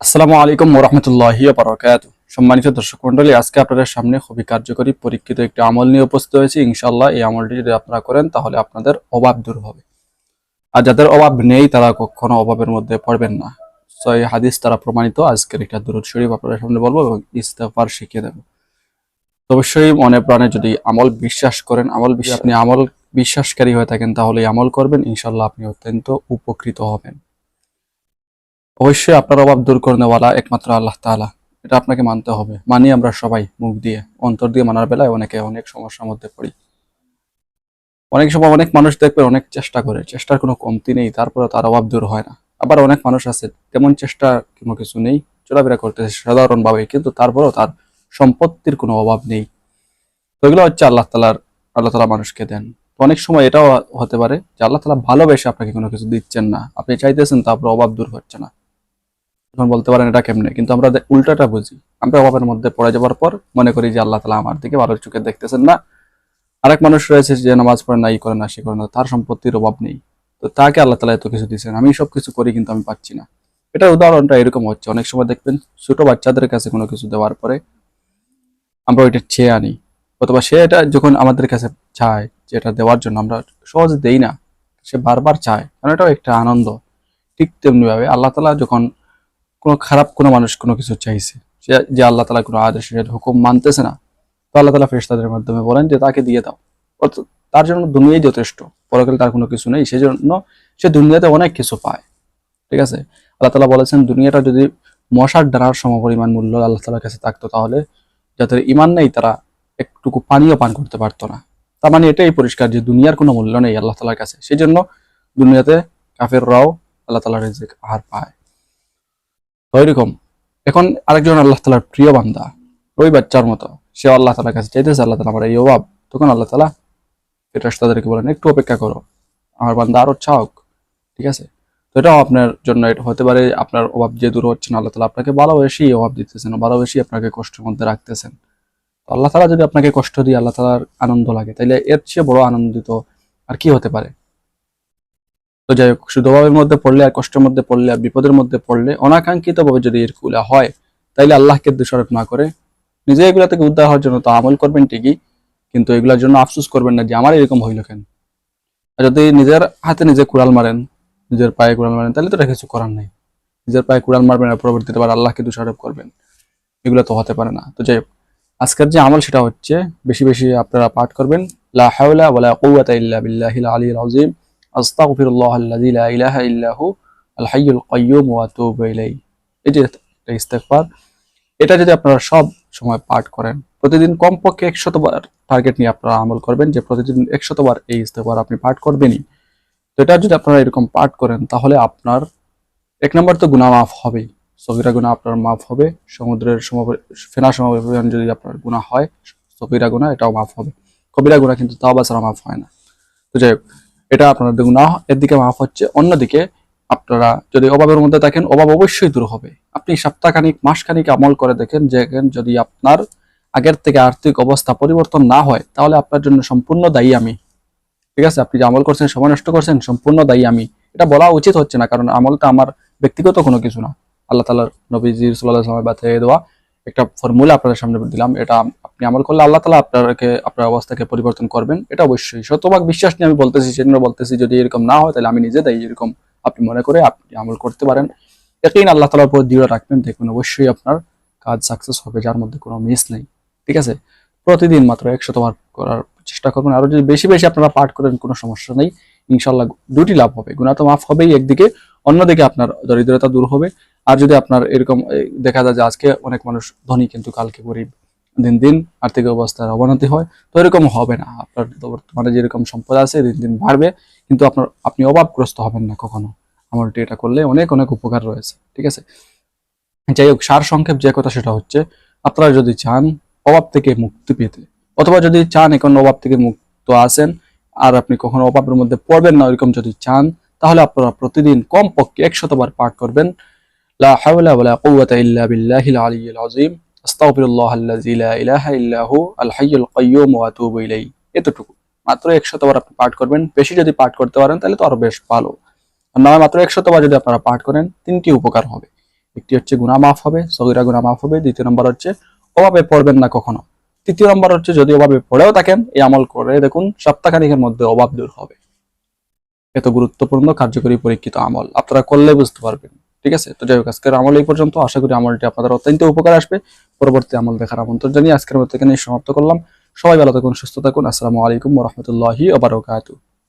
আসসালামু আলাইকুম ওরহমতুল্লাহ বারকাত সম্মানিত দর্শক মন্ডলী আজকে আপনাদের সামনে খুবই কার্যকরী পরীক্ষিত একটি আমল নিয়ে উপস্থিত হয়েছে। ইনশাল্লাহ এই আমলটি যদি আপনারা করেন, তাহলে আপনাদের অভাব দূর হবে। আর যাদের অভাব নেই, তারা কখনো অভাবের মধ্যে পড়বেন না। তো এই হাদিস তারা প্রমাণিত, আজকের একটা দূরত শরীফ আপনাদের সামনে বলব এবং ইস্তেফার শিখিয়ে দেবো। অবশ্যই মনে প্রাণে যদি আমল বিশ্বাস করেন, আমল আপনি আমল বিশ্বাসকারী হয়ে থাকেন, তাহলে আমল করবেন। ইনশাল্লাহ আপনি অত্যন্ত উপকৃত হবেন। অবশ্যই আপনার অভাব দূর করেনেওয়ালা একমাত্র আল্লাহ তাআলা। এটা আপনাকে মানতে হবে। মানি আমরা সবাই মুখ দিয়ে, অন্তর দিয়ে মানার বেলায় অনেকে অনেক সমস্যার মধ্যে পড়ি। অনেক সময় অনেক মানুষ দেখবে অনেক চেষ্টা করে, চেষ্টার কোনো কমতি নেই তারপরে তার অভাব দূর হয় না। আবার অনেক মানুষ আছে, তেমন চেষ্টা কোনো কিছু নেই, চলাফেরা করতেছে সাধারণভাবে, কিন্তু তারপরেও তার সম্পত্তির কোনো অভাব নেই। তো এগুলো হচ্ছে আল্লাহ তালার আল্লাহ তালা মানুষকে দেন। অনেক সময় এটাও হতে পারে যে আল্লাহ তালা ভালোবেসে আপনাকে কোনো কিছু দিচ্ছেন না। আপনি চাইতেছেন তারপর অভাব দূর হচ্ছে না। এখন বলতে পারেন এটা কেমনে? কিন্তু আমরা উল্টাটা বুঝি। আমরা অভাবের মধ্যে পড়ে যাওয়ার পর মনে করি যে আল্লাহ তালা আমার দিকে ভালো চোখে দেখতেছেন না। আরেক মানুষ রয়েছে যে নামাজ পড়ে না, ই করে না, সে করে না, তার সম্পত্তির অভাব নেই। তো তাকে আল্লাহ তালা এত কিছু দিচ্ছেন আমি সব কিছু করি কিন্তু আমি পাচ্ছি না। এটার উদাহরণটা এরকম হচ্ছে। অনেক সময় দেখবেন ছোট বাচ্চাদের কাছে কোনো কিছু দেওয়ার পরে আমরা ওইটা চেয়ে আনি। অথবা সে এটা যখন আমাদের কাছে চায় যে এটা দেওয়ার জন্য, আমরা সহজে দেই না। সে বারবার চায়। কারণ এটাও একটা আনন্দ। ঠিক তেমনি ভাবে আল্লাহ তালা যখন কোনো খারাপ কোনো মানুষ কোনো কিছু চাইছে। যে আল্লাহ তালা কোনো আদেশের হুকুম মানতেছে না, তো আল্লাহ তালা ফেরেশতাদের মাধ্যমে বলেন যে তাকে দিয়ে দাও। অর্থাৎ তার জন্য দুনিয়াই যথেষ্ট, পরকালে তার কোনো কিছু নেই, সেজন্য সে দুনিয়াতে অনেক কিছু পায়। ঠিক আছে? আল্লাহ তালা বলেছেন, দুনিয়াটা যদি মশার ডানার সমপরিমাণ মূল্য আল্লাহ তালার কাছে থাকতো, তাহলে যাদের ইমান নেই, তারা একটুকু পানিও পান করতে পারতো না। তার মানে এটাই পরিষ্কার যে দুনিয়ার কোনো মূল্য নেই আল্লাহ তালার কাছে। সেই জন্য দুনিয়াতে কাফেররাও আল্লাহ তালার রিজিক আহার পায়। তো এরকম এখন আরেকজন আল্লাহ তালার প্রিয় বান্দা, ওই বাচ্চার মতো সে আল্লাহ তালার কাছে চাইতেছে, আল্লাহ তালা আমার এই অভাব। তখন আল্লাহ তালা এটা তাদেরকে বলেন, একটু অপেক্ষা করো, আমার বান্দা আরও চাওক ঠিক আছে? তো এটাও আপনার জন্য এটা হতে পারে, আপনার অভাব যে দূর হচ্ছে না, আল্লাহ তালা আপনাকে ভালোবেসেই অভাব দিতেছেন, ভালোবেসেই আপনাকে কষ্টের মধ্যে রাখতেছেন। তো আল্লাহ তালা যদি আপনাকে কষ্ট দিয়ে আল্লাহ তালার আনন্দ লাগে, তাইলে এর চেয়ে বড় আনন্দিত আর কি হতে পারে? তো যাই হোক, শুধু অভাবের মধ্যে পড়লে আর কষ্টের মধ্যে পড়লে আর বিপদের মধ্যে পড়লে অনাকাঙ্ক্ষিত ভাবে যদি এরগুলা হয়, তাইলে আল্লাহকে দোষারোপ না করে নিজে এগুলা থেকে উদ্ধার হওয়ার জন্য তো আমল করবেন ঠিকই, কিন্তু এগুলোর জন্য আফসোস করবেন না যে আমার এরকম হইল কেন? আর যদি নিজের হাতে নিজে কুড়াল মারেন, নিজের পায়ে কুড়াল মারেন তাহলে তো এটা কিছু করার নেই। নিজের পায়ে কুড়াল মারবেন আর পরবর্তীতে আবার আল্লাহকে দোষারোপ করবেন, এগুলো তো হতে পারে না। তো যাই হোক, আজকের যে আমল সেটা হচ্ছে, বেশি বেশি আপনারা পাঠ করবেন, লা হাওলা ওয়ালা কুওয়াতা ইল্লা বিল্লাহিল আলিয়্যিল আযীম। আস্তাগফিরুল্লাহ আল্লাযী লা ইলাহা ইল্লা হু আল হাইয়ুল এটা যদি আপনারা সব সময় পাঠ করেন, প্রতিদিন কমপক্ষে একশত বার টার্গেট নিয়ে আপনারা আমল করবেন যে প্রতিদিন একশত বার এই ইস্তেগফার আপনি পাঠ করবেনই। তো এটা যদি আপনারা এরকম পাঠ করেন, তাহলে আপনার এক নম্বর তো গুনাহ মাফ হবেই। সগিরা গুনাহ আপনার মাফ হবে, সমুদ্রের সম ফেনা সমপরিমাণ যদি আপনার গুনাহ হয়, সগিরা গুনাহ এটাও মাফ হবে। কবিরা গুনাহ কিন্তু তাওবা ছাড়া মাফ হয় না। তো যাই হোক এটা আপনার গুনাহ এর দিকে মাফ হচ্ছে, অন্যদিকে আপনারা যদি অভাবের মধ্যে থাকেন, অভাব অবশ্যই দূর হবে। আপনি সপ্তাহখানিক, মাসখানিক আমল করে দেখেন, যে যদি আপনার আগের থেকে আর্থিক অবস্থা পরিবর্তন না হয়, তাহলে আপনার জন্য সম্পূর্ণ দায়ী আমি। ঠিক আছে? আপনি যে আমল করছেন, সময় নষ্ট করছেন, সম্পূর্ণ দায়ী আমি। এটা বলা উচিত হচ্ছে না, কারণ আমলটা আমার ব্যক্তিগত কোনো কিছু না। আল্লাহ তালার নবীজি সাল্লাহ সাল্লামের বাথায় দেওয়া একটা ফর্মুলা আপনাদের সামনে দিলাম। এটা আপনি আমল করলে আল্লাহ তালা আপনাকে, আপনার অবস্থাকে পরিবর্তন করবেন। এটা অবশ্যই শতভাগ বিশ্বাস নিয়ে আমি বলতেছি, সেজন্য বলতেছি, যদি এরকম না হয় তাহলে আমি নিজে দায়ী এরকম আপনি মনে করে আপনি আমল করতে পারেন। একদিন আল্লাহ তালার উপর দৃঢ় রাখবেন দেখুন অবশ্যই আপনার কাজ সাকসেস হবে, যার মধ্যে কোনো মিস নেই। ঠিক আছে? প্রতিদিন মাত্র একশত বার করার চেষ্টা করবেন। আরও যদি বেশি বেশি আপনারা পাঠ করেন, কোনো সমস্যা নেই। ইনশাল্লাহ দুটি লাভ হবে। গুণা তো মাফ হবেই একদিকে, অন্যদিকে আপনার দরিদ্রতা দূর হবে। আর যদি আপনার এরকম দেখা যায় যে আজকে অনেক মানুষ ধনী কিন্তু কালকে গরিব, দিন দিন আর্থিক অবস্থার অবনতি হয়, তো এরকম হবে না। আপনার বর্তমানে যেরকম সম্পদ আছে, দিন দিন বাড়বে, কিন্তু আপনার, আপনি অভাবগ্রস্ত হবেন না কখনো। আমার এটা করলে অনেক অনেক উপকার রয়েছে, ঠিক আছে? যাই হোক, সার সংক্ষেপ যে কথা সেটা হচ্ছে, আপনারা যদি চান অভাব থেকে মুক্তি পেতে, অথবা যদি চান এখন অভাব থেকে মুক্ত আছেন আর আপনি কখনো অভাবের মধ্যে পড়বেন না, ওইরকম যদি চান, তাহলে আপনারা প্রতিদিন কমপক্ষে একশতবার পাঠ করবেন। এতটুকু। মাত্র একশতবার আপনি পাঠ করবেন। বেশি যদি পাঠ করতে পারেন, তাহলে তো আরও বেশ ভালো। আর না, মাত্র একশতবার যদি আপনারা পাঠ করেন, তিনটি উপকার হবে। একটি হচ্ছে গুণা মাফ হবে সগিরা গুণা মাফ হবে, দ্বিতীয় নম্বর হচ্ছে অভাবে পড়বেন না কখনো। তৃতীয় নম্বর হচ্ছে যদি অভাবে পড়েও থাকেন, এই আমল করে দেখুন সপ্তাহখানিকের মধ্যে অভাব দূর হবে। এত গুরুত্বপূর্ণ, কার্যকরী, পরীক্ষিত আমল। আপনারা করলে বুঝতে পারবেন, ঠিক আছে? তো যাই হোক, আজকের আমল এই পর্যন্ত। আশা করি আমলটি আপনাদের অত্যন্ত উপকার আসবে। পরবর্তী আমল দেখার আমন্ত্রণ জানিয়ে আজকের মতো এখানে সমাপ্ত করলাম। সবাই ভালো থাকুন, সুস্থ থাকুন। আসসালামু আলাইকুম রহমতুল্লাহি আবারকাতু